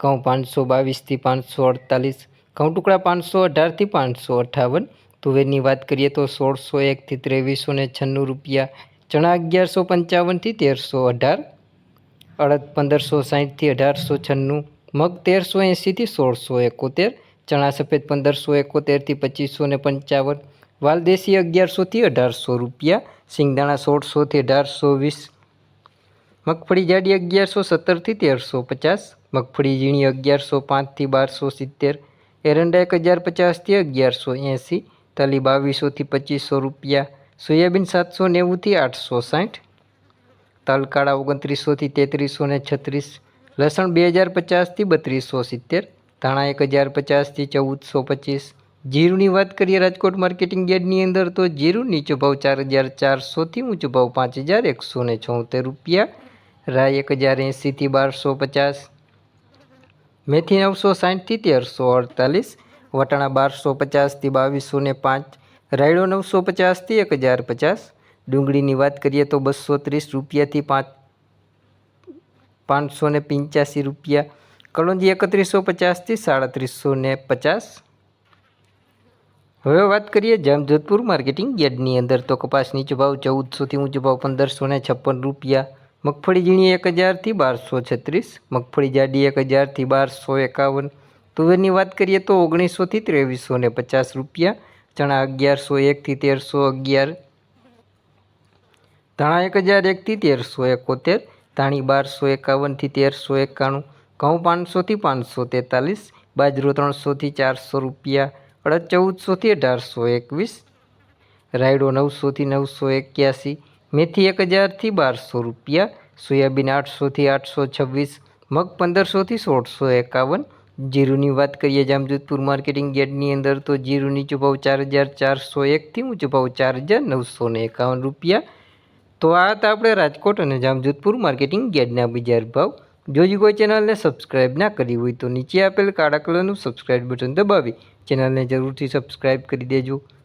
ઘઉં પાંચસો બાવીસથી પાંચસો અડતાલીસ ઘઉં ટુકડા પાંચસો અઢારથી પાંચસો અઠ્ઠાવન તુવેરની વાત કરીએ તો સોળસો એકથી ત્રેવીસો ને છન્નું રૂપિયા, ચણા અગિયારસો પંચાવનથી તેરસો અઢાર, અડદ પંદરસો સાહીઠથી અઢારસો છન્નું, મગ તેરસો એંસીથી સોળસો એકોતેર, ચણા સફેદ પંદરસો એકોતેરથી પચીસો ને પંચાવન વાલદેશી અગિયારસોથી અઢારસો રૂપિયા, સિંગદાણા સોળસોથી અઢારસો વીસ, મગફળી જાડી અગિયારસો સત્તરથી તેરસો પચાસ મગફળી ઝીણી અગિયારસો પાંચથી બારસો સિત્તેર, એરંડા એક હજાર પચાસથી અગિયારસો એંસી, તલી બાવીસોથી પચીસો રૂપિયા, સોયાબીન સાતસો નેવુંથી આઠસો સાઠ, તલકાળા ઓગણત્રીસોથી તેત્રીસો ને છત્રીસ, લસણ બે હજાર પચાસથી બત્રીસો સિત્તેર, ધાણા એક હજાર પચાસથી ચૌદસો પચીસ. જીરુની વાત કરીએ રાજકોટ માર્કેટિંગ યાર્ડની અંદર તો જીરું નીચો ભાવ ચાર હજાર ચારસોથી ઊંચો ભાવ પાંચ હજાર એકસો ને છોતેર રૂપિયા, રાય એક હજાર એંસીથી બારસો પચાસ મેથી નવસો સાઠથી તેરસો અડતાલીસ, વટાણા બારસો પચાસથી બાવીસો ને પાંચ, રાયડો નવસો પચાસથી એક હજાર પચાસ, ડુંગળીની વાત કરીએ તો બસો ત્રીસ રૂપિયાથી પાંચ પાંચસો ને પંચ્યાસી રૂપિયા, કલોંજી એકત્રીસો પચાસથી સાડત્રીસો ને પચાસ. હવે વાત કરીએ જામજોધપુર માર્કેટિંગ યાર્ડની અંદર તો કપાસ નીચો ભાવ ચૌદસોથી ઊંચો ભાવ પંદરસો ને છપ્પન રૂપિયા મગફળી ઝીણી એક હજારથી બારસો છત્રીસ, મગફળી જાડી એક હજારથી બારસો એકાવન. તુવેરની વાત કરીએ તો ઓગણીસોથી ત્રેવીસો ને પચાસ રૂપિયા, ચણા અગિયારસો એકથી તેરસો અગિયાર. ધાણા એક હજાર એકથી તેરસો એકોતેર, ધાણી બારસો એકાવનથી તેરસો એકાણું, ઘઉં પાંચસોથી પાંચસો તેતાલીસ, બાજરો ત્રણસોથી ચારસો રૂપિયા, અડદ ચૌદસોથી અઢારસો એકવીસ, રાયડો નવસોથી નવસો એક્યાસી મેથી એક હજારથી બારસો રૂપિયા, સોયાબીન આઠસોથી આઠસો છવ્વીસ, મગ પંદરસોથી સોળસો એકાવન. જીરુની વાત કરીએ જામજોધપુર માર્કેટિંગ યાર્ડની અંદર તો જીરું નીચો ચાર હજાર ચારસો એકથી ઊંચો ભાવ ચાર હજાર નવસો ને એકાવન રૂપિયા. તો આ હતા આપણે રાજકોટ અને જામજોધપુર માર્કેટિંગ યાર્ડના બજાર ભાવ. જોજી કોઈ ચેનલને સબસ્ક્રાઇબ ના કરી હોય તો નીચે આપેલ કાળા કલરનું સબસ્ક્રાઇબ બટન દબાવી. ચેનલને જરૂરથી સબસ્ક્રાઇબ કરી દેજો.